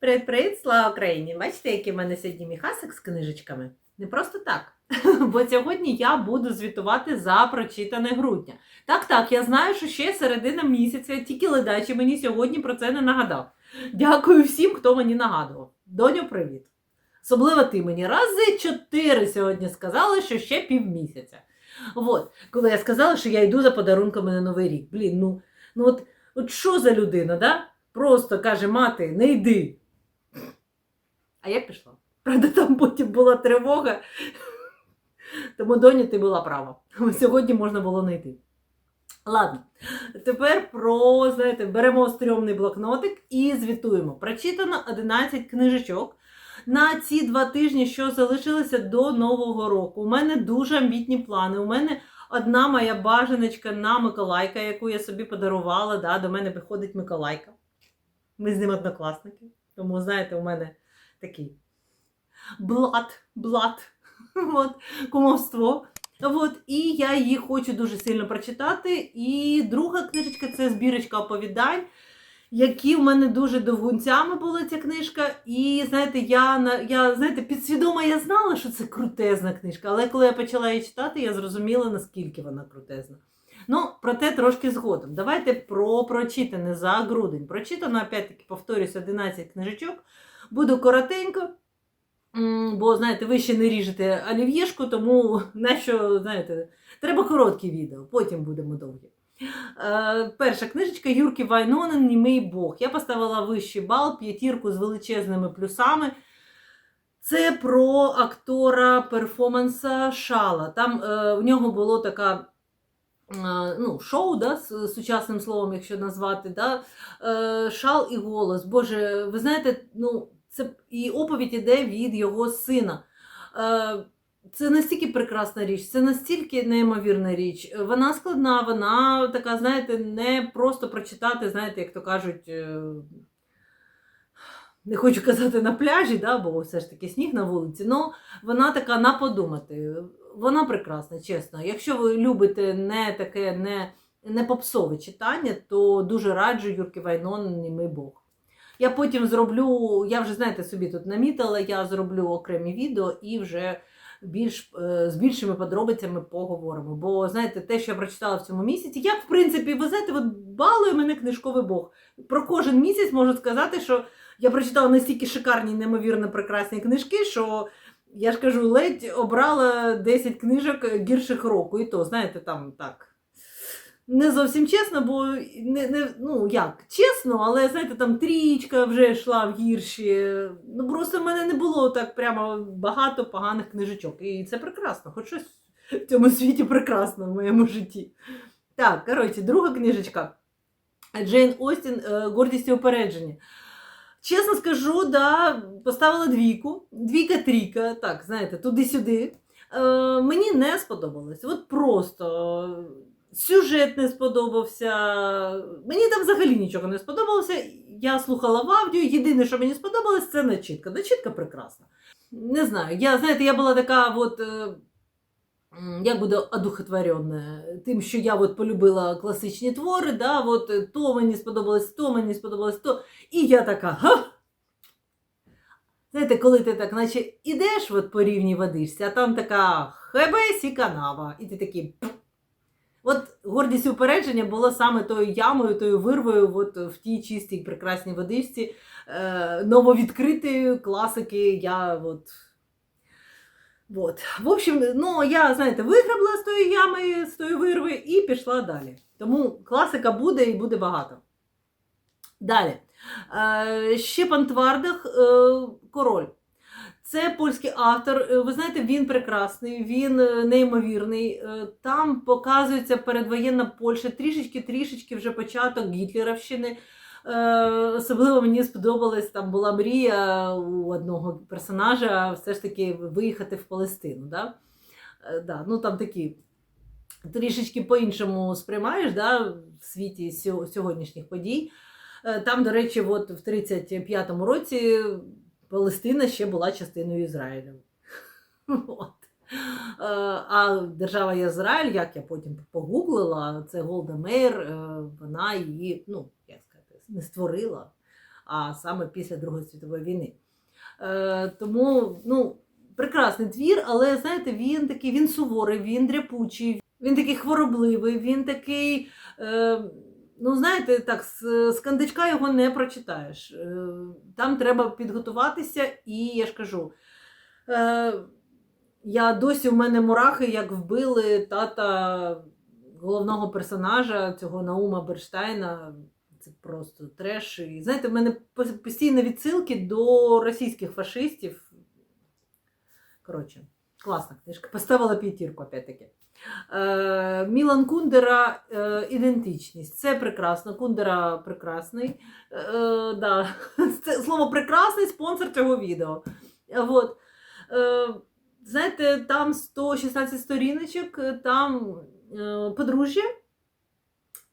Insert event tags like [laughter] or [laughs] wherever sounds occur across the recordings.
Привіт-привіт, слава Україні! Бачите, який в мене сьогодні міхасик з книжечками? Не просто так. [laughs] Бо сьогодні я буду звітувати за прочитане грудня. Так, так, я знаю, що ще середина місяця, тільки ледачі мені сьогодні про це не нагадав. Дякую всім, хто мені нагадував. Доню, привіт! Особливо ти мені рази чотири сьогодні сказала, що ще півмісяця. От, коли я сказала, що я йду за подарунками на Новий рік. Блін, ну, ну от, от що за людина, да? Просто каже мати, не йди. А я пішла. Правда, там потім була тривога. Тому доні ти була права. Сьогодні можна було не йти. Ладно, тепер про, знаєте, беремо стрьомний блокнотик і звітуємо. Прочитано 11 книжечок. На ці два тижні, що залишилися до Нового року. У мене дуже амбітні плани. У мене одна моя бажаночка на Миколайка, яку я собі подарувала. Да, До мене приходить Миколайка. Ми з ним однокласники. Тому, знаєте, у мене такий блат, блат, [laughs] от, кумовство. От, і я її хочу дуже сильно прочитати. І друга книжечка це збірочка оповідань, які в мене дуже довгунцями була ця книжка. І знаєте, я я знаєте, підсвідомо я знала, що це крутезна книжка, але коли я почала її читати, я зрозуміла, наскільки вона крутезна. Ну, проте трошки згодом. Давайте про прочитане за грудень. Прочитано, опять-таки, повторюсь, 11 книжечок. Буду коротенько. Бо, знаєте, ви ще не ріжете олів'єшку, тому на що, знаєте, треба короткі відео, потім будемо довгі. Е, перша книжечка Юрки Вайнонен Німий Бог. Я поставила вищий бал, п'ятірку з величезними плюсами. Це про актора перформанса Шала. Там е, в нього було така. е, Ну, шоу, да, з сучасним словом, якщо назвати, да, е, шал і голос. Боже, ви знаєте, ну, це і оповідь іде від його сина. Е, Це настільки прекрасна річ, це настільки неймовірна річ. Вона складна, вона така, знаєте, не просто прочитати, знаєте, як то кажуть, е, не хочу казати на пляжі, да, бо все ж таки сніг на вулиці, але вона така на подумати. Вона прекрасна, чесно. Якщо ви любите не таке не, не попсове читання, то дуже раджу Юрки Вайнон Німий Бог. Я потім зроблю, я вже знаєте, собі тут намітила, я зроблю окремі відео і вже більш, е, з більшими подробицями поговоримо. Бо знаєте, те, що я прочитала в цьому місяці, як в принципі, ви знаєте, от балує мене книжковий Бог. Про кожен місяць можу сказати, що я прочитала настільки шикарні, неймовірно прекрасні книжки, що я ж кажу, ледь обрала 10 книжок гірших року. І то, знаєте, там так. Не зовсім чесно, бо не, не, ну як, чесно, але знаєте, там трієчка вже йшла в гірші. Ну просто в мене не було так прямо багато поганих книжечок. І це прекрасно, хоч щось в цьому світі прекрасно в моєму житті. Так, коротше, друга книжечка. Джейн Остін е, Гордість і упередження. Чесно скажу, да, поставила двійку, двійка-трійка, так, знаєте, туди-сюди. Е, мені не сподобалось. От просто сюжет не сподобався. Мені там взагалі нічого не сподобалося. Я слухала в аудіо. Єдине, що мені сподобалось, це начітка. Начітка прекрасна. Не знаю, я, знаєте, я була така, от, е, м, як буде одухотворена тим, що я от полюбила класичні твори, да, от, е, то мені сподобалось, то мені сподобалось, то. І я така, га! Знаєте, коли ти так, наче ідеш от по рівній водичці, а там така хебесь і канава. І ти такий. От гордість упередження було саме тою ямою, тою вирвою от в тій чистій прекрасній водичці е, нововідкритої класики. Я от. От. В общем, ну я, знаєте, виграбла з тої ями, з тої вирви і пішла далі. Тому класика буде і буде багато. Далі. Е, Щепан Твардах е, Король. Це польський автор. Е, Ви знаєте, він прекрасний, він е, неймовірний. Е, Там показується передвоєнна Польща, трішечки-трішечки вже початок Гітлерівщини. Особливо мені сподобалась, там була мрія у одного персонажа все ж таки виїхати в Палестину. Да? Да, ну там такі трішечки по-іншому сприймаєш да, в світі сьогоднішніх подій. Там, до речі, от в 35-му році Палестина ще була частиною Ізраїлю. [laughs] От. Е, А держава Ізраїль, як я потім погуглила, це Голда Меїр, е, вона її, ну, як сказати, не створила, а саме після Другої світової війни. Е, тому, ну, прекрасний твір, але знаєте, він такий, він суворий, він дряпучий, він такий хворобливий, він такий. Ну, знаєте, так, з, кандичка його не прочитаєш. Е, Там треба підготуватися, і я ж кажу, е, я досі в мене мурахи, як вбили тата головного персонажа, цього Наума Берштайна. Це просто треш. І знаєте, в мене пос- постійно відсилки до російських фашистів. Коротше, класна книжка. Поставила п'ятірку, опять-таки. Е, Мілан Кундера е, ідентичність. Це прекрасно. Кундера прекрасний. Е, да. [laughs] Це слово прекрасний спонсор цього відео. Е, знаєте, там 116 сторіночок, там подружжя.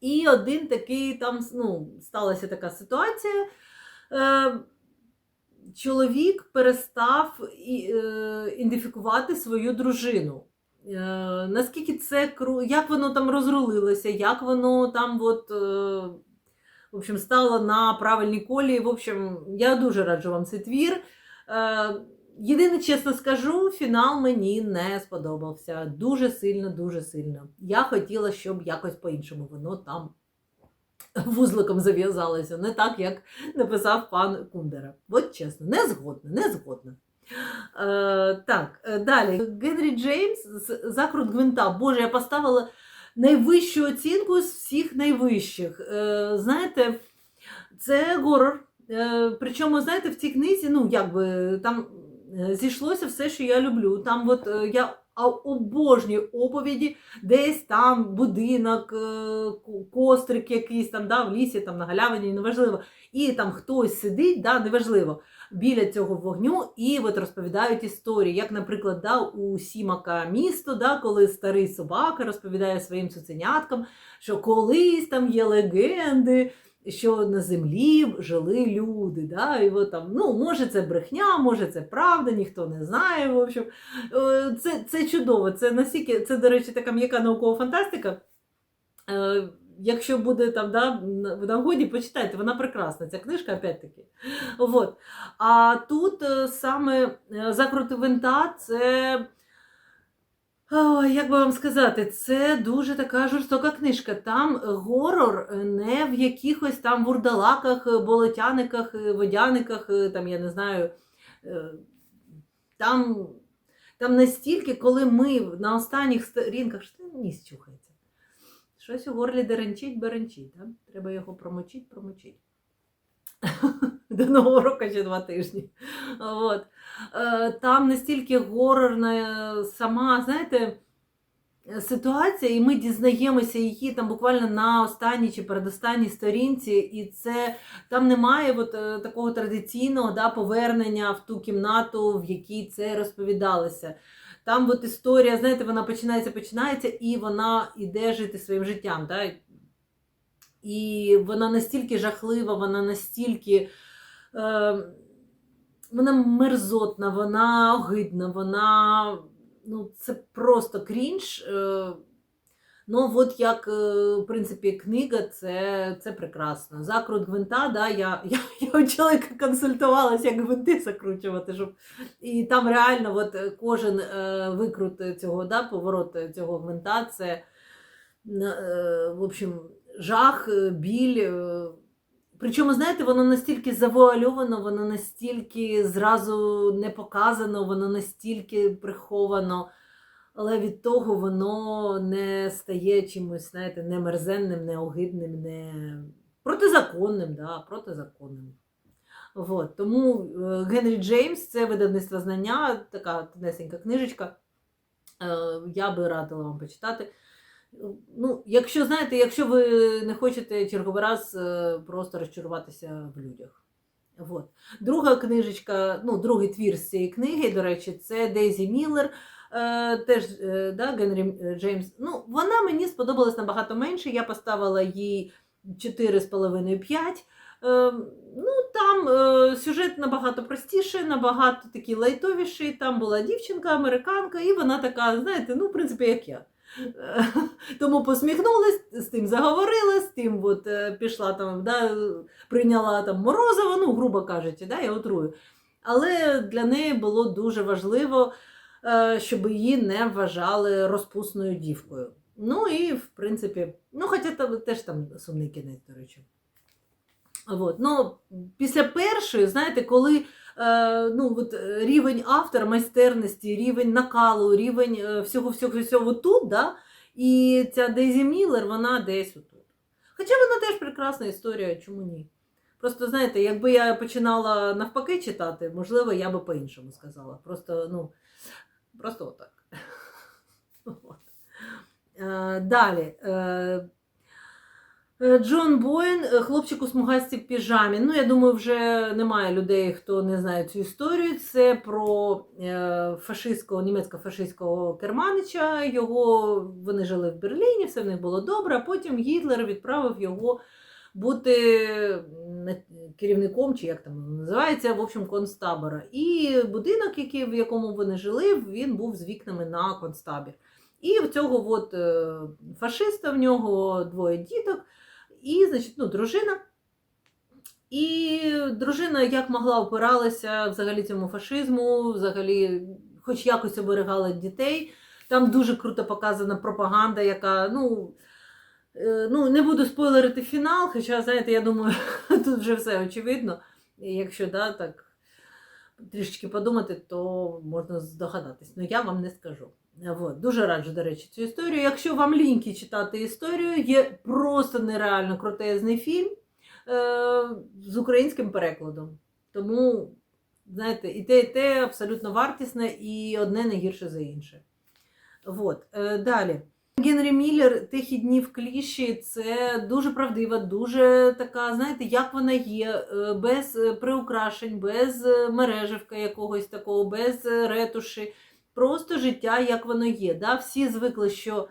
І один такий там ну, сталася така ситуація. Чоловік перестав е, ідентифікувати свою дружину. Е, наскільки це як воно там розрулилося, як воно там от, е, в общем, стало на правильній колії. В общем, я дуже раджу вам цей твір. Єдине, чесно скажу, фінал мені не сподобався. Дуже сильно, дуже сильно. Я хотіла, щоб якось по-іншому воно там вузликом зав'язалося. Не так, як написав пан Кундера. От чесно, не згодна, не згодна. Е, так, е, далі. Генрі Джеймс закрут гвинта. Боже, я поставила найвищу оцінку з всіх найвищих. Е, знаєте, це горор. Е, причому, знаєте, в цій книзі, ну, якби там зійшлося все, що я люблю. Там от е, я обожнюю оповіді, десь там будинок, е, кострик якийсь там, да, в лісі, там на галявині, неважливо. І там хтось сидить, да, неважливо, біля цього вогню і от розповідають історії. Як, наприклад, да, у Сімака місто, да, коли старий собака розповідає своїм цуценяткам, що колись там є легенди. Що на землі жили люди, да? і от там, ну, може це брехня, може це правда, ніхто не знає. В общем, Е, це, це чудово. Це настільки, це, до речі, така м'яка наукова фантастика. Е, Якщо буде там да, в нагоді, почитайте, вона прекрасна, ця книжка, опять-таки. А тут е, саме закрути винта це. О, як би вам сказати, це дуже така жорстока книжка. Там горор не в якихось там вурдалаках, болотяниках, водяниках, там, я не знаю. е, Там, там настільки, коли ми на останніх сторінках, що ніс чухається. Щось у горлі деренчить, беренчить. Да? Треба його промочить, промочить. [laughs] До нового року ще два тижні. От. Е, Там настільки горорна сама, знаєте, ситуація, і ми дізнаємося її там буквально на останній чи передостанній сторінці, і це там немає от, е, такого традиційного да, повернення в ту кімнату, в якій це розповідалося. Там от історія, знаєте, вона починається, починається, і вона йде жити своїм життям. Да? І вона настільки жахлива, вона настільки. Е, вона мерзотна, вона огидна, вона. Ну, це просто крінж. Е, Ну, от як, е, в принципі, книга, це, це прекрасно. Закрут гвинта, да, я, [laughs] я, я у чоловіка консультувалася, як гвинти закручувати. Щоб... І там реально от, е, кожен викрут цього, да, поворот цього гвинта, це, в общем, жах, біль. Причому, знаєте, воно настільки завуальовано, воно настільки зразу не показано, воно настільки приховано але від того воно не стає чимось, знаєте, не мерзенним, не огидним, не протизаконним. Да, протизаконним. Вот. Тому е, Генрі Джеймс це видавництво знання, така тонесенька книжечка. Е, Я би радила вам почитати. Ну, якщо знаєте, якщо ви не хочете черговий раз е, просто розчаруватися в людях. Вот. Друга книжечка, ну, другий твір з цієї книги, до речі, це Дейзі Міллер. Е, теж е, да, Генрі Джеймс. Ну, вона мені сподобалась набагато менше. Я поставила їй 4,5-5. Е, ну, там е, сюжет набагато простіший, набагато такий лайтовіший. Там була дівчинка, американка, і вона така, знаєте, ну, в принципі, як я. [laughs] Тому посміхнулась, з тим заговорила, з тим от, е, пішла там, да, прийняла там морозиво, ну, грубо кажучи, да, я отрую. Але для неї було дуже важливо, е, щоб її не вважали розпусною дівкою. Ну і, в принципі, ну, хоча там теж там сумний кінець, до речі. От. Ну, після першої, знаєте, коли ну, от, е, рівень автора, майстерності, рівень накалу, рівень е, всього всього всього тут, да? і ця Дейзі Міллер, вона десь отут. Хоча вона теж прекрасна історія, чому ні? Просто знаєте, якби я починала навпаки читати, можливо, я би по-іншому сказала. Просто, ну, просто отак. [laughs] Е, Далі. Е, Джон Боєн, е, хлопчик у смугастій піжамі. Ну, я думаю, вже немає людей, хто не знає цю історію. Це про е, фашистського, німецько-фашистського керманича. Його вони жили в Берліні, все в них було добре. А потім Гітлер відправив його бути керівником, чи як там називається, в общем, концтабора. І будинок, який, в якому вони жили, він був з вікнами на концтабір. І в цього от, фашиста в нього двоє діток. І, значить, ну, дружина. І дружина як могла опиралася взагалі цьому фашизму, взагалі, хоч якось оберігала дітей. Там дуже круто показана пропаганда, яка, ну, е, ну не буду спойлерити фінал, хоча, знаєте, я думаю, [laughs] тут вже все очевидно. І якщо да, так трішечки подумати, то можна здогадатись. Ну я вам не скажу. От. Дуже раджу, до речі, цю історію. Якщо вам ліньки читати історію, є просто нереально крутезний фільм е- з українським перекладом. Тому, знаєте, і те, і те абсолютно вартісне, і одне не гірше за інше. От. Е- далі. Генрі Міллер «Тихі дні в кліші це дуже правдива, дуже така, знаєте, як вона є, е, без е, приукрашень, без е, мережевка якогось такого, без ретуші просто життя, як воно є. Да? Всі звикли, що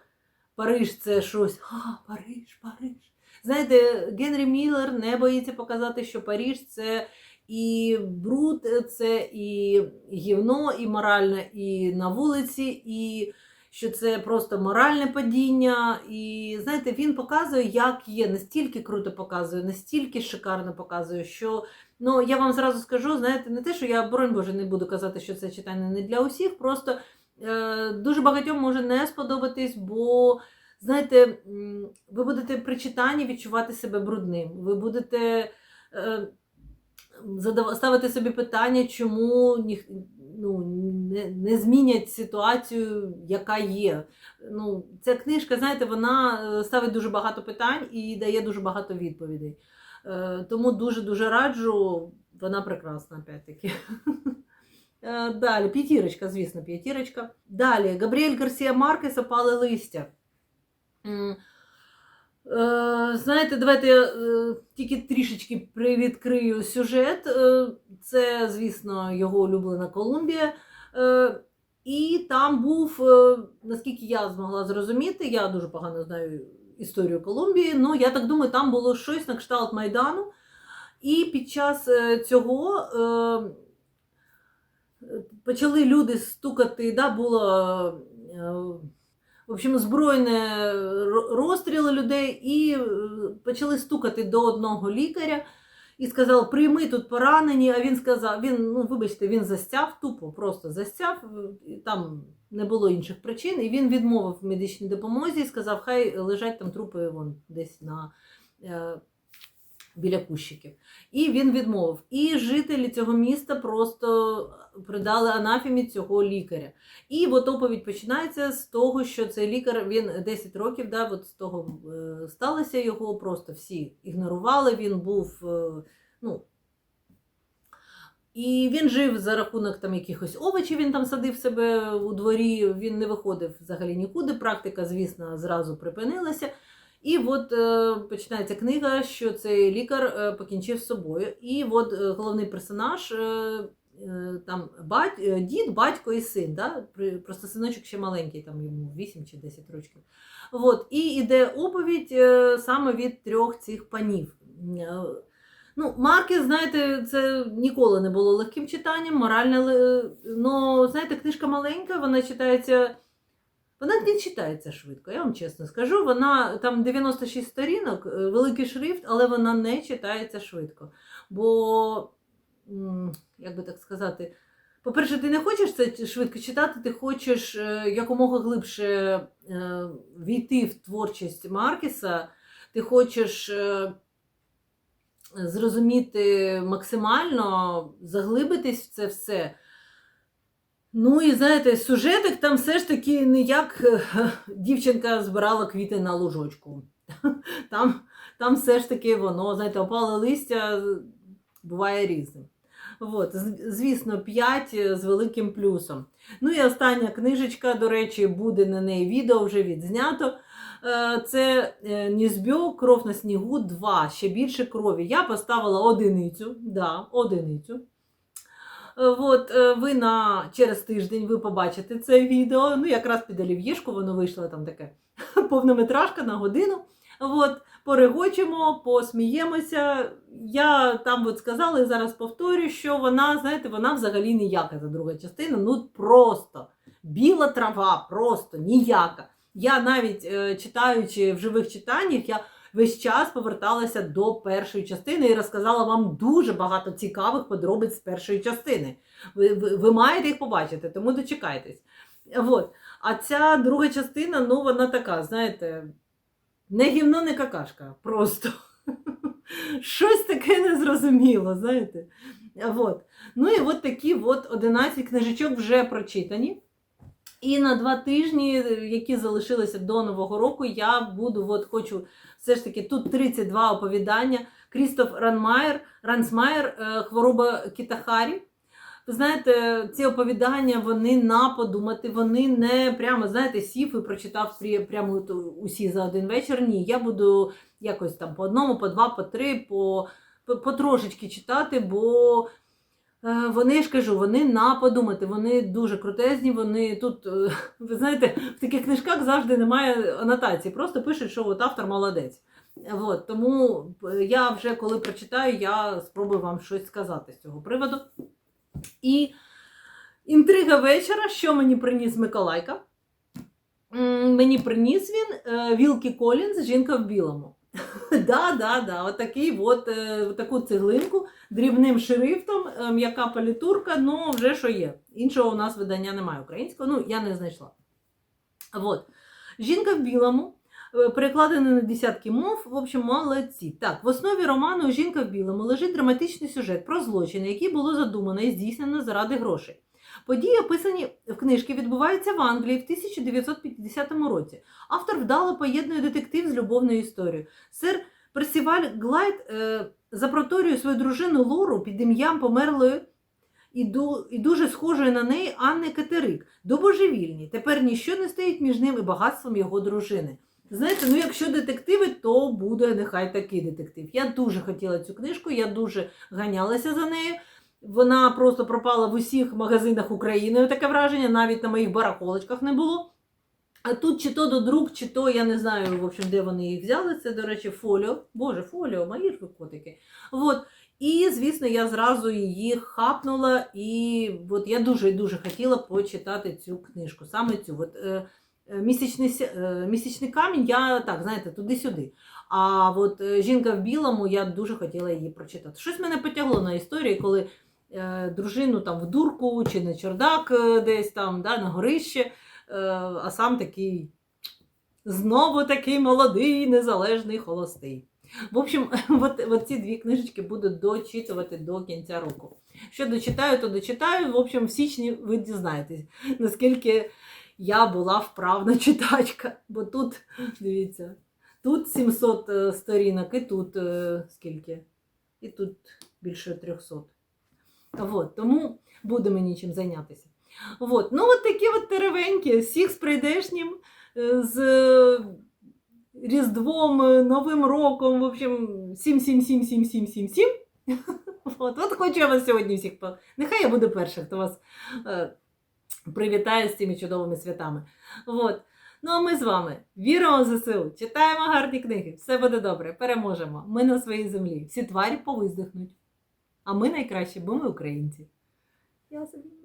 Париж це щось. А, Париж, Париж. Знаєте, Генрі Міллер не боїться показати, що Париж це і бруд, це і гівно, і моральне, і на вулиці, і що це просто моральне падіння. І знаєте, він показує, як є, настільки круто показує, настільки шикарно показує, що Ну, я вам зразу скажу, знаєте, не те, що я, боронь Боже, не буду казати, що це читання не для усіх, просто е, дуже багатьом може не сподобатись, бо, знаєте, ви будете при читанні відчувати себе брудним. Ви будете е, задав- ставити собі питання, чому ніх, ну, не, не змінять ситуацію, яка є. Ну, ця книжка, знаєте, вона е, ставить дуже багато питань і дає дуже багато відповідей. Е, Тому дуже-дуже раджу, вона прекрасна, опять-таки. [laughs] Е, Далі, п'ятірочка, звісно, п'ятірочка. Далі, Габріель Гарсія Маркес «Опале листя. Е, Знаєте, давайте я е, тільки трішечки привідкрию сюжет. Е, Це, звісно, його улюблена Колумбія. І там був, наскільки я змогла зрозуміти, я дуже погано знаю історію Колумбії. Ну, я так думаю, там було щось на кшталт Майдану. І під час цього почали люди стукати, да, було в общем, збройне розстріли людей, і е, почали стукати до одного лікаря. І сказав, прийми тут поранені. А він сказав, він, ну вибачте, він застяв тупо, просто застяв, і там не було інших причин. І він відмовив медичній допомозі і сказав, хай лежать там трупи вон десь на е, біля кущиків. І він відмовив. І жителі цього міста просто придали анафемі цього лікаря. І от оповідь починається з того, що цей лікар він 10 років, да, от з того е, сталося його, просто всі ігнорували. Він був. е, ну, і він жив за рахунок там якихось овочів, він там садив себе у дворі, він не виходив взагалі нікуди. Практика, звісно, зразу припинилася. І от е, починається книга, що цей лікар е, покінчив з собою. І от е, головний персонаж. Там бать, дід, батько і син. Да? Просто синочок ще маленький, там йому 8 чи 10 років. От, і йде оповідь саме від трьох цих панів. Ну, Маркес, знаєте, це ніколи не було легким читанням, моральне, але, ну, знаєте, книжка маленька, вона читається Вона не читається швидко, я вам чесно скажу. Вона там 96 сторінок, е, великий шрифт, але вона не читається швидко. Бо, як би так сказати, по-перше, ти не хочеш це швидко читати, ти хочеш е, якомога глибше е, війти в творчість Маркіса, ти хочеш зрозуміти максимально, заглибитись в це все. Ну і знаєте, сюжетик там все ж таки не як е, дівчинка збирала квіти на лужочку. [laughs] Там, там все ж таки воно, знаєте, опале листя буває різним. От, звісно, 5 з великим плюсом. Ну і остання книжечка, до речі, буде на неї відео вже відзнято. Е, Це е, Нізбьо, кров на снігу 2, ще більше крові. Я поставила одиницю. Да, одиницю. Е, От, е, ви на через тиждень ви побачите це відео. Ну, якраз під олів'єшку воно вийшло там таке [laughs] повнометражка на годину. От, порегочемо, посміємося. Я там от сказала і зараз повторю, що вона, знаєте, вона взагалі ніяка за друга частина. Ну просто біла трава, просто ніяка. Я навіть е, читаючи в живих читаннях, я весь час поверталася до першої частини і розказала вам дуже багато цікавих подробиць з першої частини. Ви, ви, ви маєте їх побачити, тому дочекайтесь. От. А ця друга частина, ну вона така, знаєте, не гівно, не какашка. Просто [laughs] щось таке незрозуміло, знаєте. От. Ну і от такі от 11 книжечок вже прочитані. І на два тижні, які залишилися до Нового року, я буду, от хочу все ж таки, тут 32 оповідання. Крістоф Ранмайер, Рансмайер, е, хвороба Кітахарі. Ви знаєте, ці оповідання вони на подумати, вони не прямо, знаєте, сів і прочитав прямо усі за один вечір. Ні, я буду якось там по одному, по два, по три, по, по, по трошечки читати, бо вони, я ж кажу, вони на подумати, вони дуже крутезні, вони тут, е, [laughs] ви знаєте, в таких книжках завжди немає анотації, просто пишуть, що от автор молодець. От, тому е, я вже коли прочитаю, я спробую вам щось сказати з цього приводу. І інтрига вечора, що мені приніс Миколайка? Мені приніс він е, Вілкі Колінз, жінка в білому. [laughs] Да, да, да, отакий от, е, таку цеглинку дрібним шрифтом, е, м'яка палітурка, ну вже що є. Іншого у нас видання немає українського, ну я не знайшла. От. Жінка в білому, е, перекладено на десятки мов, в общем, молодці. Так, в основі роману Жінка в білому лежить драматичний сюжет про злочини, які було задумано і здійснено заради грошей. Події, описані в книжці, відбуваються в Англії в 1950 році. Автор вдало поєднує детектив з любовною історією. Сер Персіваль Глайд е, запроторює свою дружину Лору під ім'ям померлої і, ду, і дуже схожої на неї Анни Катерик. До божевільні. Тепер ніщо не стоїть між ним і багатством його дружини. Знаєте, ну якщо детективи, то буде нехай такий детектив. Я дуже хотіла цю книжку, я дуже ганялася за нею. Вона просто пропала в усіх магазинах України. Таке враження, навіть на моїх барахолочках не було. А тут чи то до друк, чи то я не знаю, в общем, де вони їх взяли. Це, до речі, фоліо. Боже, фоліо, мої ж котики. От. І, звісно, я зразу її хапнула, і от я дуже і дуже хотіла почитати цю книжку. Саме цю. От, е, е, місячний, е, місячний камінь, я так, знаєте, туди-сюди. А от е, жінка в білому, я дуже хотіла її прочитати. Щось мене потягло на історії, коли дружину там в дурку чи на чердак е, десь там, да, на горище, е, а сам такий знову такий молодий, незалежний, холостий. В общем, [laughs] от, от ці дві книжечки буду дочитувати до кінця року. Що дочитаю, то дочитаю. В общем, в січні ви дізнаєтесь, наскільки я була вправна [laughs] читачка. Бо тут, дивіться, тут 700 е, сторінок, і тут е, скільки? І тут більше 300. От, тому буде мені чим зайнятися. От, ну, от такі от теревенькі, всіх з прийдешнім, е, з е, Різдвом, е, Новим роком, в общем, 7 7 7 7 7 7 7 От, от хочу я вас сьогодні всіх. Нехай я буду перша, хто вас е, привітає з цими чудовими святами. От. Ну а ми з вами віримо в ЗСУ, читаємо гарні книги, все буде добре, переможемо. Ми на своїй землі. Всі тварі повиздихнуть. А ми найкращі, бо ми українці. Я собі.